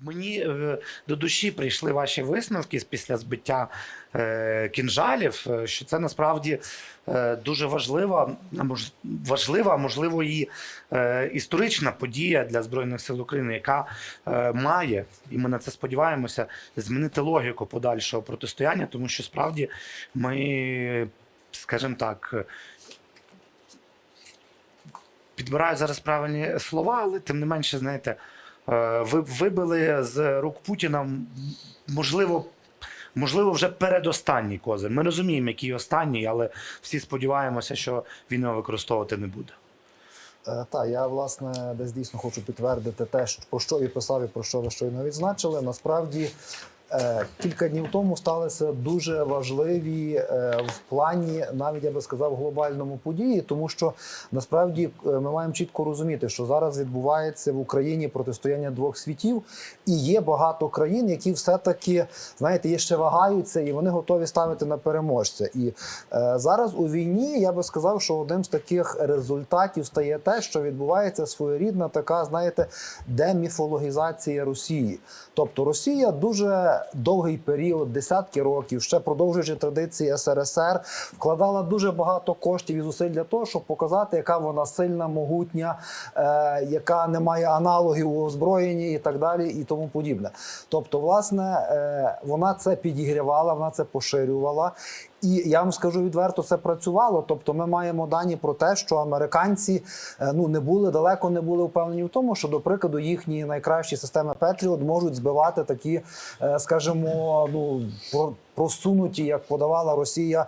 Мені е, до душі прийшли ваші висновки з- після збиття е, кінжалів, е, що це насправді дуже важлива, важлива, можливо, і історична подія для Збройних сил України, яка має, і ми на це сподіваємося, змінити логіку подальшого протистояння, тому що справді ми, скажімо так, підбираю зараз правильні слова, але тим не менше, знаєте, вибили з рук Путіна, можливо, можливо, вже передостанній козир. Ми розуміємо, який останній, але всі сподіваємося, що він його використовувати не буде. Е, Та я власне десь дійсно хочу підтвердити те, що- про що і писав, і про що ви щойно відзначили. Насправді е, кілька днів тому сталися дуже важливі е, в плані, навіть я би сказав, глобальному події, тому що насправді е, ми маємо чітко розуміти, що зараз відбувається в Україні протистояння двох світів, і є багато країн, які все-таки знаєте, є ще вагаються, і вони готові ставити на переможця. І е, зараз у війні я би сказав, що одним з таких результатів стає те, що відбувається своєрідна така, знаєте, деміфологізація Росії. Тобто Росія дуже довгий період, десятки років, ще продовжуючи традиції СРСР, вкладала дуже багато коштів і зусиль для того, щоб показати, яка вона сильна, могутня, е, яка не має аналогів у озброєнні і так далі, і тому подібне. Тобто, власне, е, вона це підігрівала, вона це поширювала. І я вам скажу відверто, це працювало. Тобто, ми маємо дані про те, що американці е, ну не були далеко не були впевнені в тому, що, до прикладу, їхні найкращі системи Петріот можуть збивати такі, е, скажімо, ну. Просунуті, як подавала Росія, е,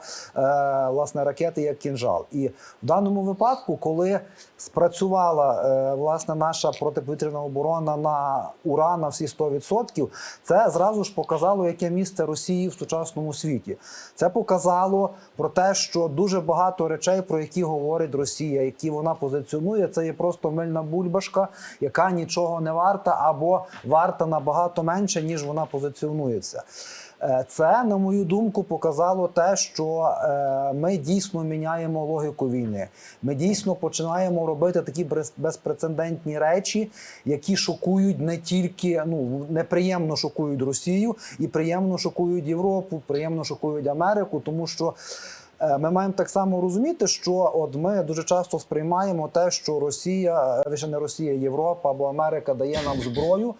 власне, ракети як кінжал. І в даному випадку, коли спрацювала е, власне наша протиповітряна оборона на ура на всі 100%, це зразу ж показало, яке місце Росії в сучасному світі. Це показало про те, що дуже багато речей, про які говорить Росія, які вона позиціонує, це є просто мильна бульбашка, яка нічого не варта або варта набагато менше, ніж вона позиціонується. Е, Це, на мою думку, показало те, що е, ми дійсно міняємо логіку війни. Ми дійсно починаємо робити такі без- безпрецедентні речі, які шокують не тільки ну неприємно шокують Росію, і приємно шокують Європу, приємно шокують Америку, тому що. Е, Ми маємо так само розуміти, що от ми дуже часто сприймаємо те, що Росія, е, ще не Росія, Європа або Америка дає нам зброю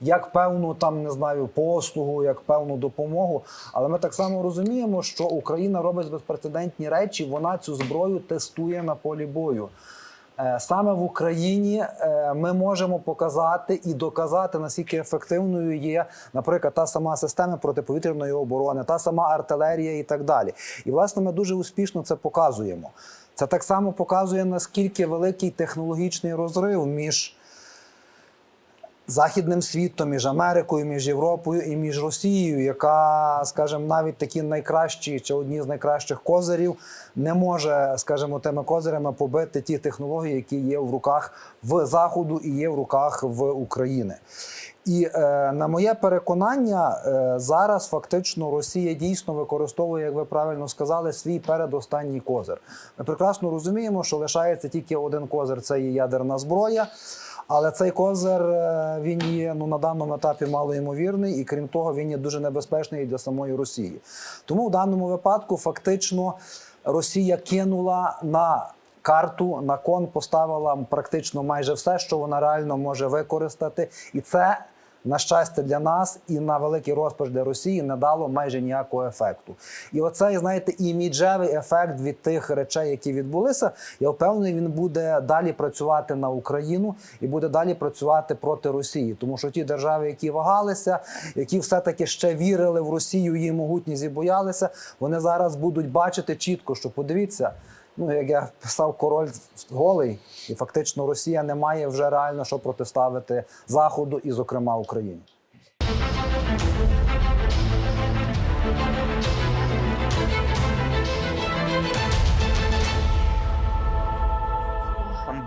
як певну там не знаю послугу, як певну допомогу. Але ми так само розуміємо, що Україна робить безпрецедентні речі. Вона цю зброю тестує на полі бою. Е, Саме в Україні е, ми можемо показати і доказати, наскільки ефективною є, наприклад, та сама система протиповітряної оборони, та сама артилерія і так далі. І власне ми дуже успішно це показуємо. Це так само показує наскільки великий технологічний розрив між західним світом, між Америкою, між Європою і між Росією, яка, скажімо, навіть такі найкращі чи одні з найкращих козирів не може, скажімо, тими козирями побити ті технології, які є в руках в Заходу і є в руках в України. І е, на моє переконання, е, зараз фактично Росія дійсно використовує, як ви правильно сказали, свій передостанній козир. Ми прекрасно розуміємо, що лишається тільки один козир це є ядерна зброя. Але цей козир е, він є ну на даному етапі малоймовірний, і крім того, він є дуже небезпечний для самої Росії. Тому в даному випадку фактично Росія кинула на карту на кон, поставила практично майже все, що вона реально може використати, і це. На щастя для нас і на великий розпач для Росії не дало майже ніякого ефекту. І оцей, знаєте, іміджевий ефект від тих речей, які відбулися, я впевнений, він буде далі працювати на Україну і буде далі працювати проти Росії. Тому що ті держави, які вагалися, які все-таки ще вірили в Росію, її могутність і боялися, вони зараз будуть бачити чітко, що подивіться. Ну, як я писав, король голий, і фактично Росія не має вже реально що протиставити Заходу і, зокрема, Україні.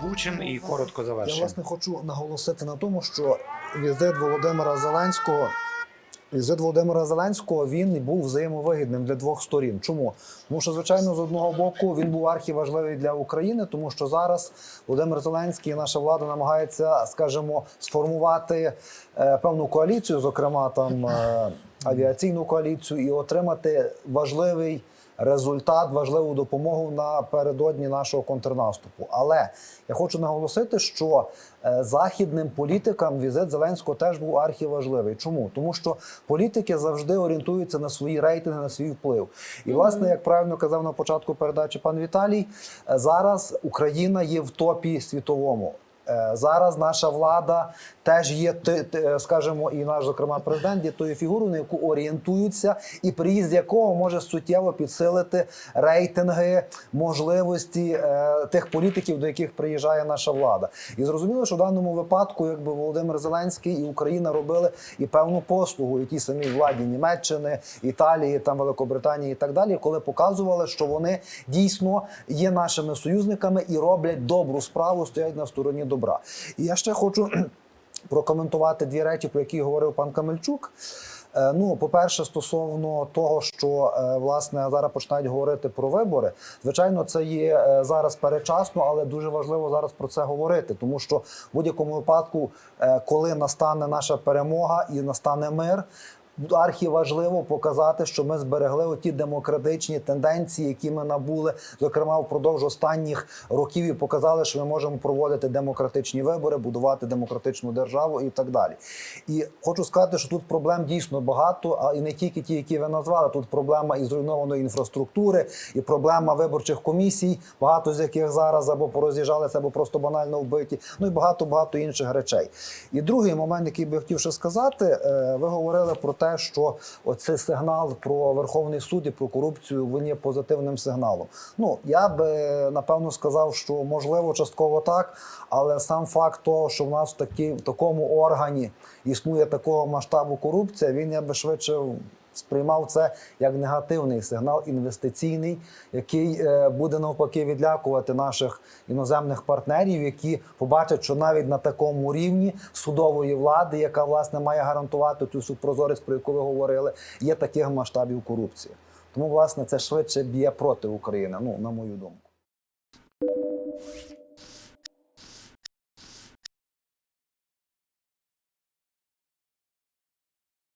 Бучин і коротко Я власне хочу наголосити на тому, що візит Володимира Зеленського Візит Володимира Зеленського він був взаємовигідним для двох сторін. Чому? Тому що, звичайно, з одного боку він був архіважливий для України, тому що зараз Володимир Зеленський і наша влада намагається, скажімо, сформувати е, певну коаліцію, зокрема там е, авіаційну коаліцію, і отримати важливий результат, важливу допомогу напередодні нашого контрнаступу. Але я хочу наголосити, що е, західним політикам візит Зеленського теж був архіважливий. Чому? Тому що політики завжди орієнтуються на свої рейтинги, на свій вплив. І, власне, як правильно казав на початку передачі пан Віталій, е, зараз Україна є в топі світовому. Е, Зараз наша влада теж є, ти- скажімо, і наш, зокрема, президент є тою фігурою, на яку орієнтуються, і приїзд якого може суттєво підсилити рейтинги, можливості е, тих політиків, до яких приїжджає наша влада. І зрозуміло, що в даному випадку, якби Володимир Зеленський і Україна робили і певну послугу, і тій самій владі Німеччини, Італії, там Великобританії і так далі, коли показували, що вони дійсно є нашими союзниками і роблять добру справу, стоять на стороні добра. І я ще хочу прокоментувати дві речі, про які говорив пан Камельчук. Е, Ну, по-перше, стосовно того, що е, власне зараз починають говорити про вибори. Звичайно, це є е, зараз перечасно, але дуже важливо зараз про це говорити, тому що в будь-якому випадку, коли настане наша перемога і настане мир. Архіважливо показати, що ми зберегли ті демократичні тенденції, які ми набули, зокрема впродовж останніх років, і показали, що ми можемо проводити демократичні вибори, будувати демократичну державу і так далі. І хочу сказати, що тут проблем дійсно багато, а і не тільки ті, які ви назвали. Тут проблема і зруйнованої інфраструктури, і проблема виборчих комісій, багато з яких зараз або пороз'їжджалися, або просто банально вбиті. Ну і багато багато інших речей. І другий момент, який би я хотів ще сказати, е, ви говорили про те, що оцей сигнал про Верховний суд і про корупцію він є позитивним сигналом. Ну я би напевно сказав, що можливо частково так, але сам факт того, що в нас в такі в такому органі існує такого масштабу корупція, він я би швидше сприймав це як негативний сигнал інвестиційний, який е, буде навпаки відлякувати наших іноземних партнерів, які побачать, що навіть на такому рівні судової влади, яка власне має гарантувати цю всю прозорість, про яку ви говорили, є таких масштабів корупції. Тому власне це швидше б'є проти України. Ну на мою думку.